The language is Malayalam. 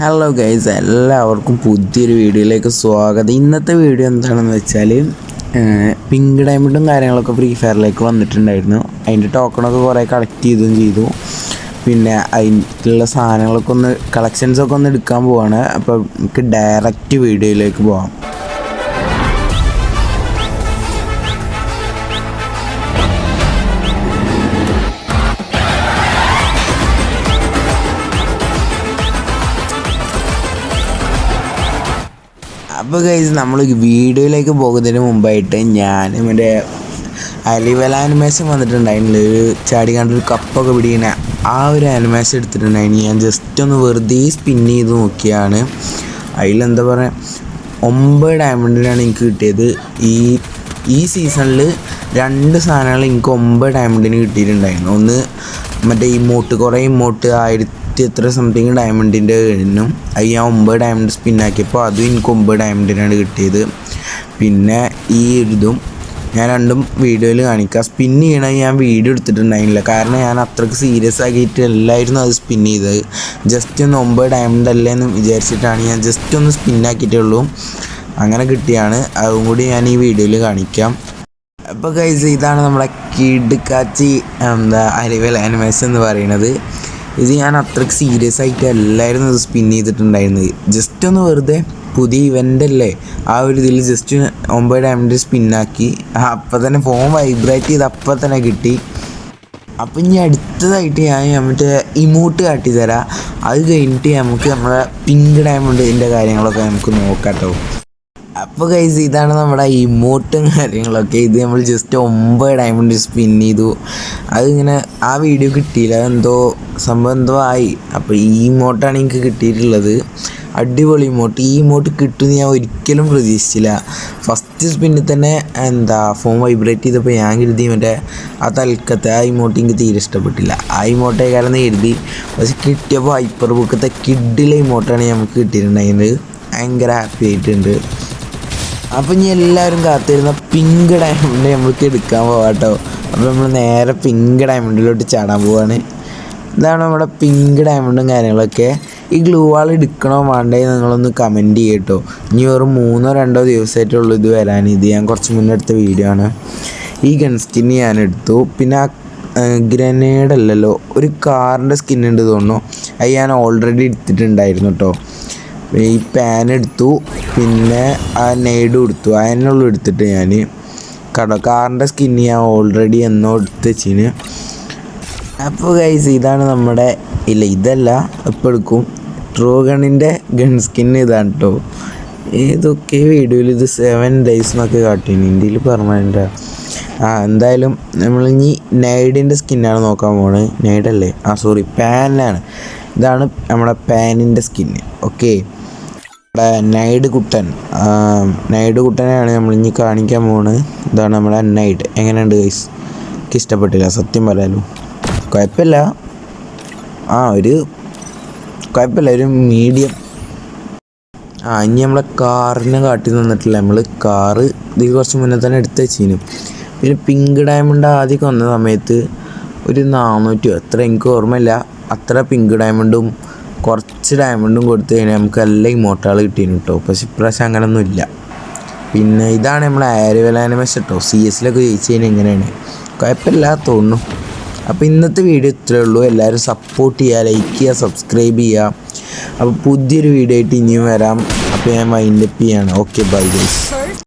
ഹലോ ഗൈസ് എല്ലാവർക്കും പുതിയൊരു വീഡിയോയിലേക്ക് സ്വാഗതം. ഇന്നത്തെ വീഡിയോ എന്താണെന്ന് വെച്ചാൽ പിങ്ക് ഡയമണ്ടും കാര്യങ്ങളൊക്കെ ഫ്രീ ഫയറിലേക്ക് വന്നിട്ടുണ്ടായിരുന്നു. അതിന്റെ ടോക്കണൊക്കെ കുറേ കളക്ട് ചെയ്തും ചെയ്തു. പിന്നെ അതിന്റെ സാധനങ്ങളൊക്കെ ഒന്ന് കളക്ഷൻസൊക്കെ ഒന്ന് എടുക്കാൻ പോവാണ്. അപ്പോൾ നമുക്ക് ഡയറക്റ്റ് വീഡിയോയിലേക്ക് പോവാം. അപ്പോൾ ഗൈസ് നമ്മൾ വീഡിയോയിലേക്ക് പോകുന്നതിന് മുമ്പായിട്ട് ഞാൻ മറ്റേ അലിവല ആനിമേഷൻ വന്നിട്ടുണ്ടായിരുന്നു ഒരു ചാടി കണ്ടൊരു കപ്പൊക്കെ പിടിക്കുന്ന ആ ഒരു ആനിമേഷൻ എടുത്തിട്ടുണ്ടായിരുന്നു ഞാൻ ജസ്റ്റ് ഒന്ന് വെറുതെ സ്പിൻ ചെയ്ത് നോക്കിയാണ്. അതിലെന്താ പറയുക ഒമ്പത് ഡയമണ്ടിനാണ് എനിക്ക് കിട്ടിയത്. ഈ ഈ സീസണിൽ രണ്ട് സാധനങ്ങൾ എനിക്ക് ഒമ്പത് ഡയമണ്ടിന് കിട്ടിയിട്ടുണ്ടായിരുന്നു ഒന്ന് മറ്റേ ഇമോട്ട് കുറേ ഇമോട്ട് ആയിരത്തി എത്ര സംതിങ് ഡയമണ്ടിന്റെ കഴിഞ്ഞു അത് ഞാൻ ഒമ്പത് ഡയമണ്ട് സ്പിന്നാക്കിയപ്പോൾ അതും എനിക്ക് ഒമ്പത് ഡയമണ്ടിനാണ് കിട്ടിയത്. പിന്നെ ഈ ഇതും ഞാൻ രണ്ടും വീഡിയോയിൽ കാണിക്കാം. സ്പിൻ ചെയ്യണത് ഞാൻ വീഡിയോ എടുത്തിട്ടുണ്ടായിരുന്നില്ല. കാരണം ഞാൻ അത്രയ്ക്ക് സീരിയസ് ആക്കിയിട്ട് എല്ലായിരുന്നു അത് സ്പിൻ ചെയ്തത്. ജസ്റ്റ് ഒന്ന് ഒമ്പത് ഡയമണ്ട് അല്ലേ എന്ന് വിചാരിച്ചിട്ടാണ് ഞാൻ ജസ്റ്റ് ഒന്ന് സ്പിന്നാക്കിയിട്ടേ ഉള്ളൂ. അങ്ങനെ കിട്ടിയാണ്. അതും കൂടി ഞാൻ ഈ വീഡിയോയിൽ കാണിക്കാം. അപ്പോൾ കൈസ് ഇതാണ് നമ്മുടെ കിഡ് കാച്ചി എന്താ അരിവൽ ആനിമേഷൻ എന്ന് പറയുന്നത്. ഇത് ഞാൻ അത്രയ്ക്ക് സീരിയസ് ആയിട്ട് എല്ലാവരും ഇത് സ്പിൻ ചെയ്തിട്ടുണ്ടായിരുന്നത് ജസ്റ്റ് ഒന്ന് വെറുതെ പുതിയ ഇവന്റ് അല്ലേ? ആ ഒരു ഇതിൽ ജസ്റ്റ് ഒമ്പത് ഡയമണ്ട് സ്പിന്നാക്കി അപ്പം തന്നെ ഫോൺ വൈബ്രേറ്റ് ചെയ്ത് അപ്പം തന്നെ കിട്ടി. അപ്പം ഇനി അടുത്തതായിട്ട് ഞാൻ മറ്റേ ഇമോട്ട് കാട്ടി തരാം. അത് കഴിഞ്ഞിട്ട് നമുക്ക് നമ്മുടെ പിങ്ക് ഡയമണ്ടിന്റെ കാര്യങ്ങളൊക്കെ നമുക്ക് നോക്കാം കേട്ടോ അപ്പോൾ കൈസ് ഇതാണ് നമ്മുടെ ഇമോട്ടും കാര്യങ്ങളൊക്കെ. ഇത് നമ്മൾ ജസ്റ്റ് ഒമ്പത് ഡയമണ്ട് സ്പിൻ ചെയ്തു. അതിങ്ങനെ ആ വീഡിയോ കിട്ടിയില്ല. എന്തോ സംഭവം എന്തോ ആയി. അപ്പോൾ ഈ ഇമോട്ടാണ് എനിക്ക് കിട്ടിയിട്ടുള്ളത്. അടിപൊളി ഇമോട്ട് ഈ ഇമോട്ട് കിട്ടുമെന്ന് ഞാൻ ഒരിക്കലും പ്രതീക്ഷിച്ചില്ല. ഫസ്റ്റ് സ്പിന്നിൽ തന്നെ എന്താ ഫോൺ വൈബ്രേറ്റ് ചെയ്തപ്പോൾ ഞാൻ കരുതി മറ്റേ ആ തൽക്കത്തെ ആ ഇമോട്ട് എനിക്ക് തീരെ ഇഷ്ടപ്പെട്ടില്ല. ആ ഇമോട്ടേ കാരണം എഴുതി പക്ഷെ കിട്ടിയപ്പോൾ ഹൈപ്പർ ബുക്കത്തെ കിഡിലെ ഇമോട്ടാണ് നമുക്ക് കിട്ടിയിട്ടുണ്ടായിരുന്നത്. ഭയങ്കര ഹാപ്പി ആയിട്ടുണ്ട്. അപ്പം ഇനി എല്ലാവരും കാത്തിരുന്ന പിങ്ക് ഡയമണ്ട് നമ്മൾക്ക് എടുക്കാൻ പോവാട്ടോ. അപ്പോൾ നമ്മൾ നേരെ പിങ്ക് ഡയമണ്ടിലോട്ട് ചാടാൻ പോവാണ്. ഇതാണ് നമ്മുടെ പിങ്ക് ഡയമണ്ടും കാര്യങ്ങളൊക്കെ. ഈ ഗ്ലൂ വാൾ എടുക്കണോ വേണ്ടേ നിങ്ങളൊന്ന് കമന്റ് ചെയ്യട്ടോ. ഇനി വെറും മൂന്നോ രണ്ടോ ദിവസമായിട്ടുള്ളൂ ഇത് വരാൻ. ഇത് ഞാൻ കുറച്ച് മുന്നേ എടുത്ത വീഡിയോ ആണ്. ഈ ഗൺ സ്കിൻ ഞാൻ എടുത്തു. പിന്നെ ആ ഗ്രനേഡ് അല്ലല്ലോ. ഒരു കാറിന്റെ സ്കിൻ ഉണ്ട് തോന്നുന്നു. അത് ഞാൻ ഓൾറെഡി എടുത്തിട്ടുണ്ടായിരുന്നു കേട്ടോ ഈ പാൻ എടുത്തു. പിന്നെ ആ നെയ്ഡ് എടുത്തു അതിനുള്ളൂ എടുത്തിട്ട് ഞാൻ കട കാറിന്റെ സ്കിന്ന് ഞാൻ ഓൾറെഡി എന്നോ എടുത്ത് വെച്ചിന്. അപ്പോൾ ഗൈസ് ഇതാണ് നമ്മുടെ ഇല്ല ഇതല്ല ഇപ്പോൾ എടുക്കും. ട്രൂ ഗണ്ണിന്റെ ഗൺ സ്കിൻ ഇതാണ് കേട്ടോ ഏതൊക്കെ വീഡിയോയിൽ ഇത് സെവൻ ഡേയ്സ് എന്നൊക്കെ കാട്ടിന്. ഇന്ത്യയിൽ പെർമനന്റ് ആ. എന്തായാലും നമ്മൾ ഇനി നൈഡിന്റെ സ്കിന്നാണ് നോക്കാൻ പോണത് നൈഡല്ലേ ആ സോറി പാനിലാണ് ഇതാണ് നമ്മുടെ പാനിന്റെ സ്കിന്ന് ഓക്കെ നമ്മുടെ നൈഡ് കുട്ടൻ നൈഡ് കുട്ടനെയാണ് നമ്മൾ ഇനി കാണിക്കാൻ പോകുന്നത് ഇതാണ് നമ്മുടെ നൈഡ് എങ്ങനെയുണ്ട് ഗൈസ് എനിക്ക് ഇഷ്ടപ്പെട്ടില്ല സത്യം പറയാലോ. കുഴപ്പമില്ല. ആ ഒരു കുഴപ്പമില്ല ഒരു മീഡിയം ആ ഇനി നമ്മളെ കാറിനെ കാട്ടി തന്നിട്ടില്ല. നമ്മൾ കാറ് ഇത് കുറച്ച് മുന്നേ തന്നെ എടുത്ത് വെച്ചിരുന്നു പിന്നെ പിങ്ക് ഡയമണ്ട് ആദ്യമൊക്കെ വന്ന സമയത്ത് ഒരു നാനൂറ്റി അത്ര എനിക്ക് ഓർമ്മയില്ല. അത്ര പിങ്ക് ഡയമണ്ടും കുറച്ച് ഡയമണ്ടും കൊടുത്തു കഴിഞ്ഞാൽ നമുക്ക് എല്ലാ ഇമോട്ടാൾ കിട്ടിയിരുന്നു കേട്ടോ പക്ഷെ ഇപ്രാവശ്യം അങ്ങനെയൊന്നും ഇല്ല പിന്നെ ഇതാണ് നമ്മളെ ആര്യവല ആനിമേഷൻ കേട്ടോ സി എസിലൊക്കെ ജയിച്ചു കഴിഞ്ഞാൽ എങ്ങനെയാണ്? കുഴപ്പമില്ല തോന്നുന്നു. അപ്പോൾ ഇന്നത്തെ വീഡിയോ ഇത്രയേ ഉള്ളൂ. എല്ലാവരും സപ്പോർട്ട് ചെയ്യുക ലൈക്ക് ചെയ്യുക സബ്സ്ക്രൈബ് ചെയ്യുക അപ്പോൾ പുതിയൊരു വീഡിയോ ആയിട്ട് ഇനിയും വരാം. അപ്പോൾ ഞാൻ മൈൻഡപ്പ് ചെയ്യാണ്. Okay bye guys